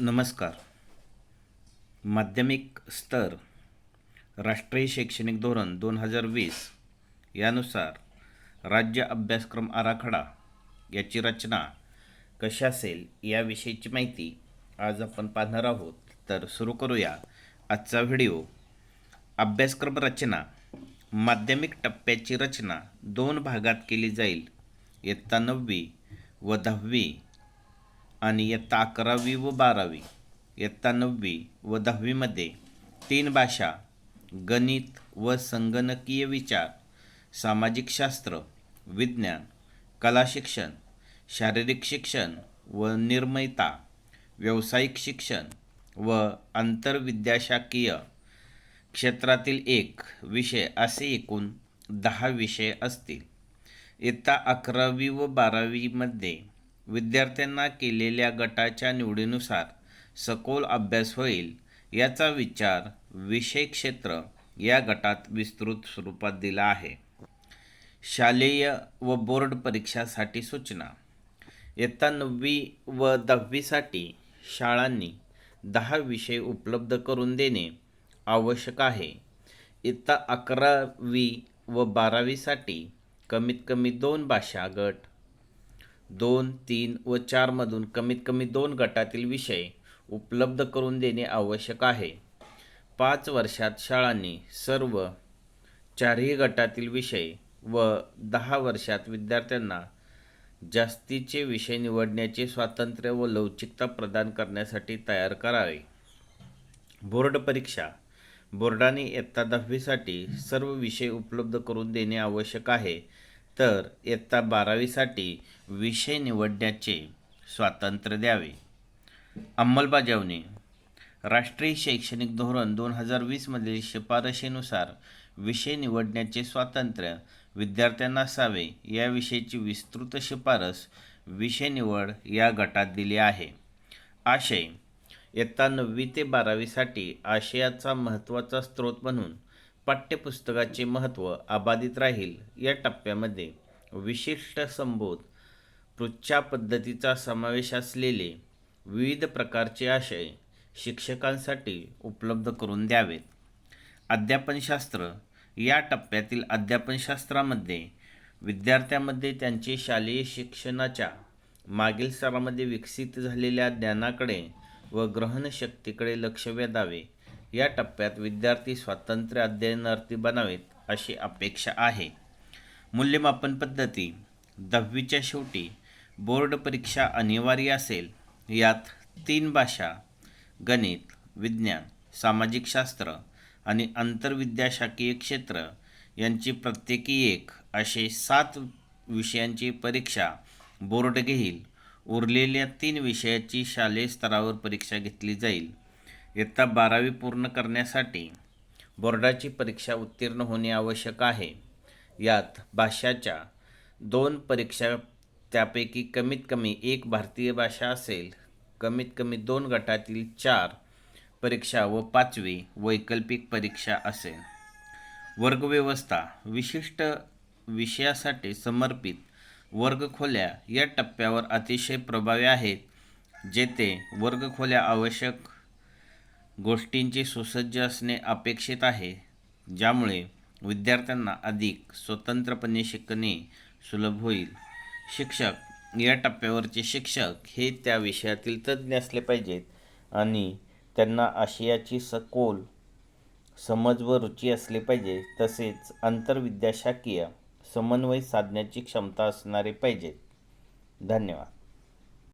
नमस्कार. माध्यमिक स्तर राष्ट्रीय शैक्षणिक धोरण दोन हजार वीस यानुसार राज्य अभ्यासक्रम आराखडा याची रचना कशी असेल याविषयीची माहिती आज आपण पाहणार आहोत. तर सुरू करूया आजचा व्हिडिओ. अभ्यासक्रम रचना माध्यमिक टप्प्याची रचना दोन भागात केली जाईल. इयत्ता नववी व दहावी. आणि इयत्ता अकरावी व बारावी इयत्ता नववी व दहावीमध्ये तीन भाषा गणित व संगणकीय विचार सामाजिक शास्त्र विज्ञान कला शिक्षण शारीरिक शिक्षण व निर्मयता व्यावसायिक शिक्षण व आंतरविद्याशाखीय क्षेत्रातील एक विषय असे एकूण दहा विषय असतील. इयत्ता अकरावी व बारावीमध्ये विद्यार्थ्यांना केलेल्या गटाच्या निवडीनुसार सखोल अभ्यास होईल याचा विचार विषय क्षेत्र या गटात विस्तृत स्वरूपात दिला आहे. शालेय व बोर्ड परीक्षासाठी सूचना. इयत्ता नववी व दहावीसाठी शाळांनी दहा विषय उपलब्ध करून देणे आवश्यक आहे. इयत्ता अकरावी व बारावीसाठी कमीत कमी दोन भाषा गट दोन तीन व चारमधून कमीत कमी दोन गटातील विषय उपलब्ध करून देणे आवश्यक आहे. पाच वर्षात शाळांनी सर्व चारही गटातील विषय व दहा वर्षात विद्यार्थ्यांना जास्तीचे विषय निवडण्याचे स्वातंत्र्य व लवचिकता प्रदान करण्यासाठी तयार करावे. बोर्ड परीक्षा बोर्डाने इयत्ता दहावीसाठी सर्व विषय उपलब्ध करून देणे आवश्यक आहे. तर इयत्ता बारावीसाठी विषय निवडण्याचे स्वातंत्र्य द्यावे. अंमलबजावणी. राष्ट्रीय शैक्षणिक धोरण दोन हजार वीसमधील शिफारशीनुसार विषय निवडण्याचे स्वातंत्र्य विद्यार्थ्यांना असावे याविषयीची विस्तृत शिफारस विषय निवड या गटात दिली आहे. आशय. इयत्ता नववी ते बारावीसाठी आशयाचा महत्त्वाचा स्रोत म्हणून पाठ्यपुस्तकाचे महत्त्व अबाधित राहील या टप्प्यामध्ये. विशिष्ट संबोध पृच्छा पद्धतीचा समावेश असलेले विविध प्रकारचे आशय शिक्षकांसाठी उपलब्ध करून द्यावेत. अध्यापनशास्त्र या टप्प्यातील अध्यापनशास्त्रामध्ये विद्यार्थ्यामध्ये त्यांचे शालेय शिक्षणाच्या मागील स्तरामध्ये विकसित झालेल्या ज्ञानाकडे व ग्रहणशक्तीकडे लक्ष वेधावे. या टप्प्यात विद्यार्थी स्वातंत्र्य अध्ययनार्थी बनावेत अशी अपेक्षा आहे. मूल्यमापन पद्धती दहावीच्या शेवटी बोर्ड परीक्षा अनिवार्य असेल यात तीन भाषा गणित विज्ञान सामाजिक शास्त्र आणि आंतरविद्याशाखीय क्षेत्र यांची प्रत्येकी एक असे सात विषयांची परीक्षा बोर्ड घेईल. उरलेल्या तीन विषयाची शालेय स्तरावर परीक्षा घेतली जाईल. इयत्ता बारावी पूर्ण करण्यासाठी बोर्डाची परीक्षा उत्तीर्ण होणे आवश्यक आहे. यात भाषाच्या दोन परीक्षा त्यापैकी कमीत कमी एक भारतीय भाषा असेल कमीत कमी दोन गटातील चार परीक्षा व पाचवी वैकल्पिक परीक्षा असेल. वर्गव्यवस्था विशिष्ट विषयासाठी समर्पित वर्गखोल्या या टप्प्यावर अतिशय प्रभावी आहेत जेथे वर्गखोल्या आवश्यक गोष्टींची सुसज्ज असणे अपेक्षित आहे ज्यामुळे विद्यार्थ्यांना अधिक स्वतंत्रपणे शिकणे सुलभ होईल. शिक्षक या टप्प्यावरचे शिक्षक हे त्या विषयातील तज्ज्ञ असले पाहिजेत आणि त्यांना आशयाची सखोल समज व रुची असली पाहिजे तसेच आंतरविद्याशाखीय समन्वय साधण्याची क्षमता असणारे पाहिजेत. धन्यवाद.